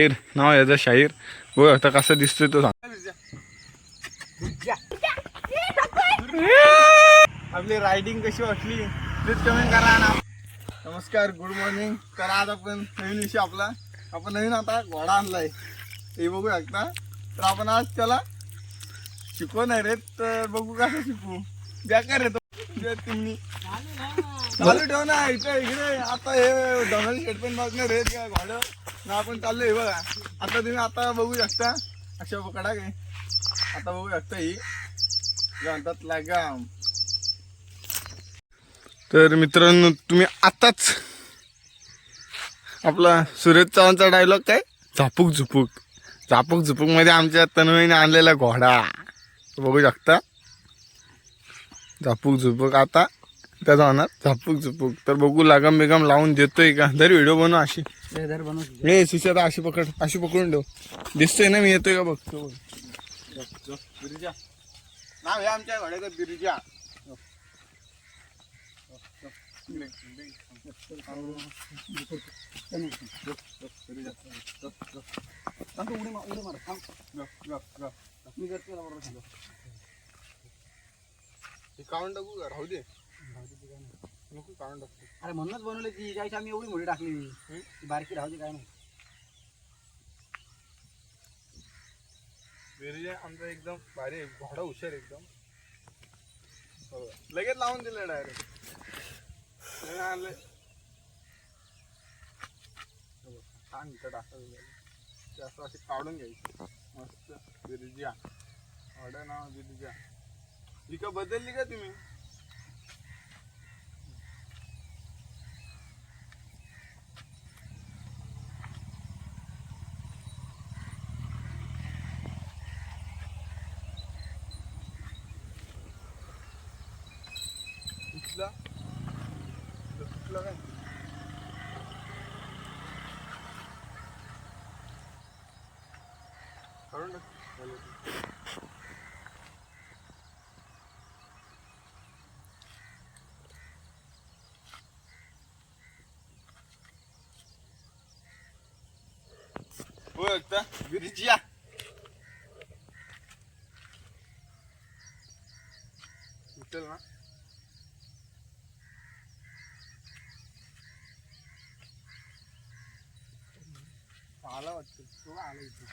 शाहीर नाव याचा शाहीर. बघ आता कसं दिसतोय तो सांग. आपली रायडिंग कशी वाटली? प्लीज कमेंट करा ना. नमस्कार गुड मॉर्निंग तर आज आपण नवीन विषय आपला. आपण नवीन आता घोडा आणलाय. हे बघू शकता तर आपण आज त्याला शिकवणार रे तर बघू कसं शिकू बेकार येतो तुम्ही. चालू ठेव ना. इथे इकडे आता हे डोंगर स्टेटमेंट बघणार आहेत घोडं ना आपण चाललोय बघा. आता तुम्ही आता बघू शकता. अशा पकडा काय आता बघू शकता ही. म्हणतात लगाम. तर मित्रांनो तुम्ही आताच आपला सुरेश चव्हाणचा डायलॉग काय? झापूक झुपूक झापूक झुपूकमध्ये आमच्या तन्मयीने आणलेला घोडा. बघू शकता. झापूक झुपूक आता त्याचा होणार झापूक झुपूक तर बघू लगाम बिगाम लावून देतोय का? तरी व्हिडिओ बनव अशी. हे सुशाता अशी पकड. अशी पकडून ठेव. दिसतोय ना मी येतोय का बघतो बिरिजा नाव आमच्या घोड्याचं बिरिजा काढून टाकू का? राहू दे. नको काढून टाकू अरे म्हणूनच बनवली ती ज्यावेळेस आम्ही एवढी मोठी टाकली. ती बारकी राहू दे काय नाही. बिरिजा आमचा एकदम भारी आहे. घोडा हुशार एकदम. हो. लगेच लावून दिलं डायरेक्ट आणलं छान इथं टाकायचं ते असं असे काढून घ्यायचं. मस्त बिरिजा ऑर्डर नाव बिरिजा ही बदलली का तुम्ही? कुठला कुठला काय? काढून टाक. चालेल. होय एकटा बिरिजिया उचल ना आला वाटतं तो आला इथे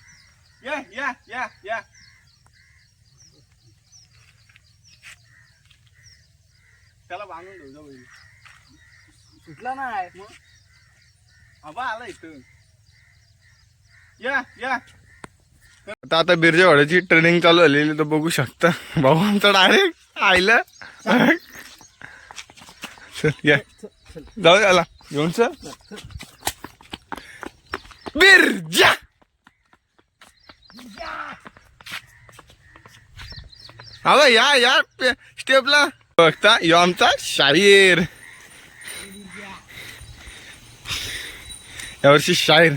या या या या त्याला बांधून ठेव जा बैल सुटला नाही मग आबा आला इथं या या. आता आता बिरजेवाड्याची ट्रेनिंग चालू झालेली तर बघू शकता. भाऊ आमचा डायरेक्ट आयला. चल या. जाऊ आला. घेऊन चल. बिरजा! हा या या. स्टेपला. बघता यो आमचा शाहीर. यावर्षी शाहीर.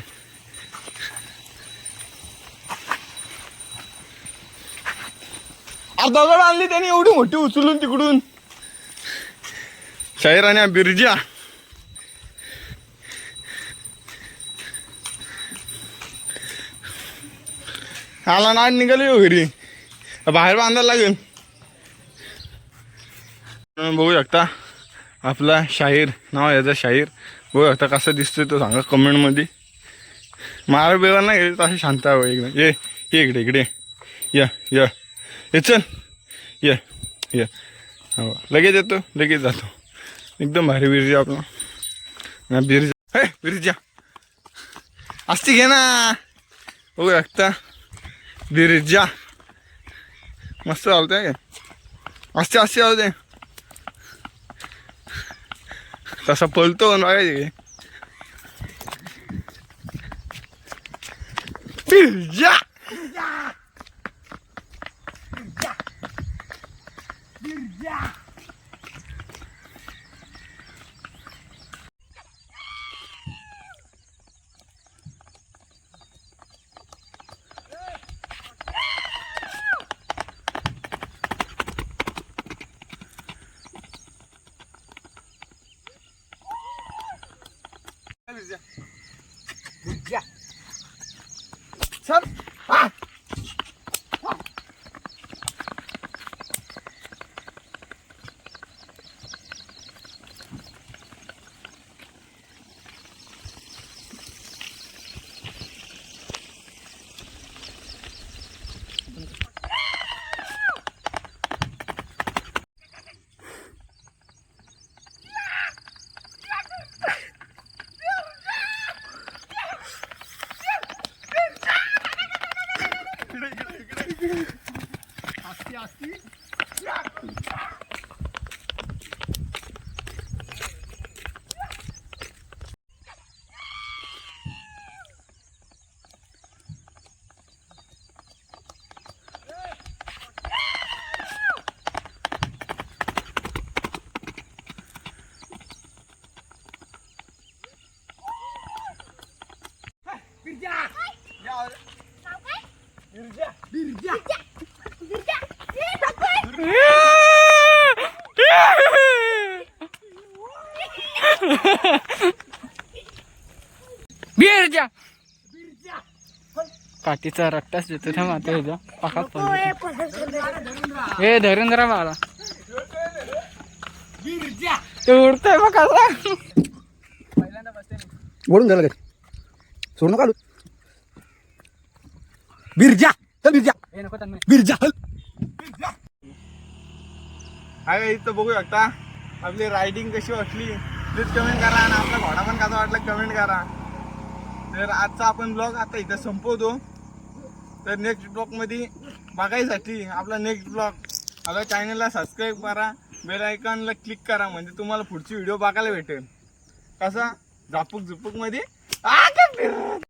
दगड आणली त्याने एवढी मोठी उचलून तिकडून. शाहीर आणि बिरजा आला ना निघाली हो घरी. बाहेर बांधायला लागेल. बघू शकता. आपला शाहीर नाव याचा शाहीर. बघू शकता कसं दिसतोय तो सांगा कमेंटमध्ये. मारा बिरा नाही तसं शांत हवं हो एकदम. ये ये इकडे इकडे. या या. ये चल. ये ये. हो. लगेच येतो लगेच जातो. एकदम भारी बिरजा आपला. ना बिरजा. हे बिरजा. असती घे ना. हो रक्ता बिरजा. मस्त चालतंय असते असते चालते तसा पळतो पण बघायचे बिरजा. बुज्जा चल আসছি बिरजा. काठीचा रट्टाच देतो त्या माते ह्याच्या पाकात पडतो हे धरून जरा बाळा. ते उडतोय बघ कसा ओढून झालं काय सोड नका बिरजा चल बिरजा. हे बिरजा चल. हाय इथं बघू शकता. आपली रायडिंग कशी वाटली? प्लीज कमेंट करा आणि आपला घोडा पण कसा वाटला कमेंट करा. तर आजचा आपण ब्लॉग आता इथं संपवतो. तर नेक्स्ट ब्लॉगमध्ये बघायसाठी आपला नेक्स्ट ब्लॉग आपल्या चॅनलला सबस्क्राईब करा. बेल आयकॉनला क्लिक करा. म्हणजे तुम्हाला पुढची व्हिडिओ बघायला भेटेल. कसा? झापूक झुपूकमध्ये आ,